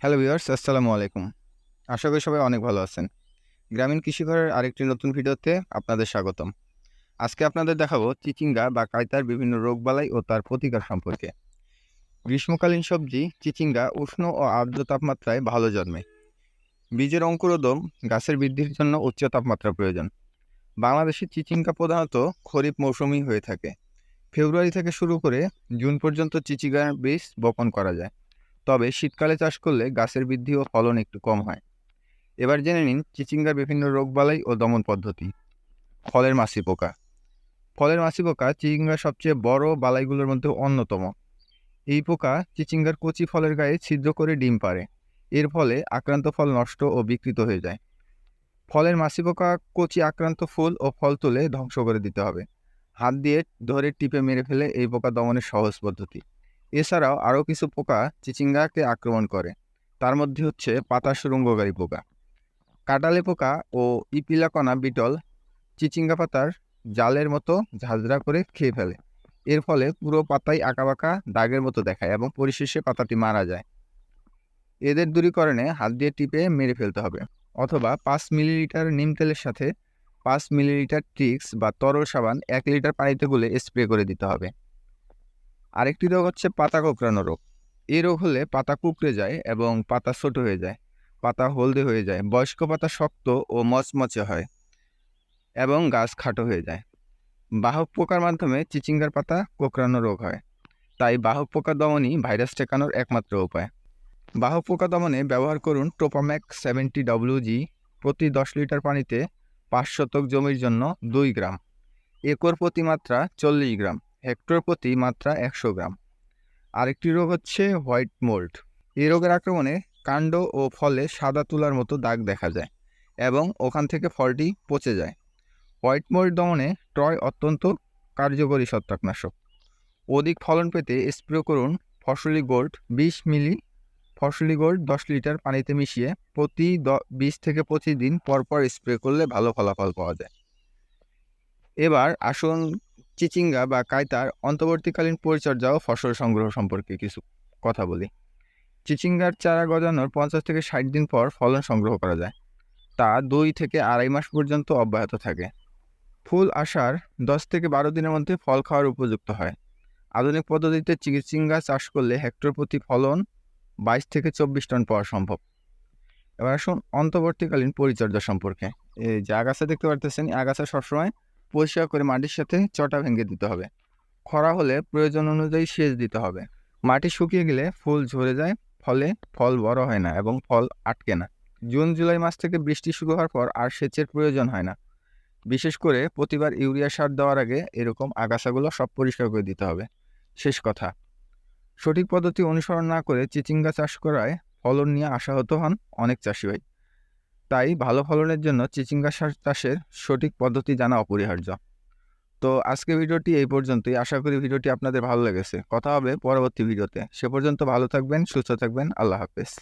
Hello viewers, আসসালামু আলাইকুম। আশা করি সবাই অনেক ভালো আছেন। গ্রামীণ কৃষিঘরের আরেকটি নতুন ভিডিওতে আপনাদের স্বাগতম। আজকে আপনাদের দেখাবো চিচিঙ্গা বা কায়তার বিভিন্ন রোগবালাই ও তার প্রতিকার সম্পর্কে। গ্রীষ্মকালীন সবজি, চিচিঙ্গা উষ্ণ ও আর্দ্র তাপমাত্রায় ভালো জন্মে। বীজের অঙ্কুরোদম গাছের বৃদ্ধির জন্য উচ্চ তাপমাত্রা প্রয়োজন। বাংলাদেশে চিচিঙ্গা প্রধানত খরিফ মৌসুমি হয়ে থাকে। ফেব্রুয়ারি থেকে শুরু করে জুন পর্যন্ত চিচিঙ্গার বীজ বপন করা যায়। তবে শীতকালে চাষ করলে গাছের বৃদ্ধি ও ফলন একটু কম হয়। এবার জেনে নিন চিচিঙ্গার বিভিন্ন রোগবালাই ও দমন পদ্ধতি। ফলের মাছি পোকা। ফলের মাছি পোকা চিচিঙ্গার সবচেয়ে বড় বালাইগুলোর মধ্যে অন্যতম। এই পোকা চিচিঙ্গার কচি ফলের গায়ে ছিদ্র করে ডিম পারে এর ফলে আক্রান্ত ফল নষ্ট ও বিকৃত হয়ে যায়। ফলের মাছি পোকা কচি আক্রান্ত ফুল ও ফল তুলে ধ্বংস করে দিতে হবে। হাত দিয়ে ধরে টিপে মেরে ফেলে এই পোকা দমনের সহজ পদ্ধতি। এছাড়াও আরও কিছু পোকা চিচিঙ্গাকে আক্রমণ করে। তার মধ্যে হচ্ছে পাতা সুরঙ্গকারী পোকা। কাটালে পোকা ও ইপিলাকণা বিটল চিচিঙ্গা পাতার জালের মতো ঝাঁঝরা করে খেয়ে ফেলে। এর ফলে পুরো পাতায় আঁকাবাঁকা দাগের মতো দেখায় এবং পরিশেষে পাতাটি মারা যায়। এদের দূরীকরণে হাত দিয়ে টিপে মেরে ফেলতে হবে অথবা পাঁচ মিলিলিটার নিম তেলের সাথে পাঁচ মিলিলিটার ট্রিক্স বা তরল সাবান এক লিটার পানিতে গুলে স্প্রে করে দিতে হবে। আরেকটি রোগ হচ্ছে পাতা কোঁকড়ানো রোগ। এই রোগ হলে পাতা কুকড়ে যায় এবং পাতা ছোট হয়ে যায়, পাতা হলদে হয়ে যায়, বয়স্ক পাতা শক্ত ও মচমচে হয় এবং গাছ খাটো হয়ে যায়। বাহক পোকার মাধ্যমে চিচিঙ্গার পাতা কোঁকড়ানো রোগ হয়, তাই বাহক পোকা দমনই ভাইরাস ঠেকানোর একমাত্র উপায়। বাহক পোকা দমনে ব্যবহার করুন টোপাম্যাক সেভেন্টি ডব্লিউজি প্রতি দশ লিটার পানিতে পাঁচ শতক জমির জন্য দুই গ্রাম, একর প্রতি মাত্রা চল্লিশ গ্রাম। হেক্টর প্রতি মাত্রা একশো গ্রাম। আরেকটি রোগ হচ্ছে হোয়াইট মোল্ড। এই রোগের আক্রমণে কাণ্ড ও ফলে সাদা তুলার মতো দাগ দেখা যায় এবং ওখান থেকে ফলটি পচে যায়। হোয়াইট মোল্ড দমনে ট্রয় অত্যন্ত কার্যকরী ছত্রাকনাশক। অধিক ফলন পেতে স্প্রে করুন ফসলি গোল্ড বিশ মিলি, ফসলি গোল্ড দশ লিটার পানিতে মিশিয়ে প্রতি দ, বিশ থেকে পঁচিশ দিন পরপর স্প্রে করলে ভালো ফলাফল পাওয়া যায়। এবার আসুন চিচিঙ্গা বা কায়তার অন্তর্বর্তীকালীন পরিচর্যা ও ফসল সংগ্রহ সম্পর্কে কিছু কথা বলি। চিচিঙ্গার চারা গজানোর পঞ্চাশ থেকে ষাট দিন পর ফলন সংগ্রহ করা যায়। তা দুই থেকে আড়াই মাস পর্যন্ত অব্যাহত থাকে। ফুল আসার দশ থেকে বারো দিনের মধ্যে ফল খাওয়ার উপযুক্ত হয়। আধুনিক পদ্ধতিতে চিচিঙ্গা চাষ করলে হেক্টর প্রতি ফলন বাইশ থেকে চব্বিশ টন পাওয়া সম্ভব। এবার আসুন অন্তর্বর্তীকালীন পরিচর্যা সম্পর্কে। এই যে আগাছা দেখতে পারতেছেন আগাছা সবসময় পরিষ্কার করে মাটির সাথে চটা ভেঙে দিতে হবে। খরা হলে প্রয়োজন অনুযায়ী সেচ দিতে হবে। মাটি শুকিয়ে গেলে ফুল ঝরে যায়, ফলে ফল বড় হয় না এবং ফল আটকে না। জুন, জুলাই মাস থেকে বৃষ্টি শুরু হওয়ার পর আর সেচের প্রয়োজন হয় না। বিশেষ করে প্রতিবার ইউরিয়া সার দেওয়ার আগে এরকম আগাছাগুলো সব পরিষ্কার করে দিতে হবে। শেষ কথা। সঠিক পদ্ধতি অনুসরণ না করে চিচিঙ্গা চাষ করায় ফলন নিয়ে আশাহত হন অনেক চাষি ভাই। তাই ভালো ফলনের জন্য চিচিঙ্গা চাষের সঠিক পদ্ধতি জানা অপরিহার্য। তো আজকে ভিডিওটি এই পর্যন্তই। আশা করি ভিডিওটি আপনাদের ভালো লেগেছে। কথা হবে পরবর্তী ভিডিওতে। সে পর্যন্ত ভালো থাকবেন, সুস্থ থাকবেন। আল্লাহ হাফেজ।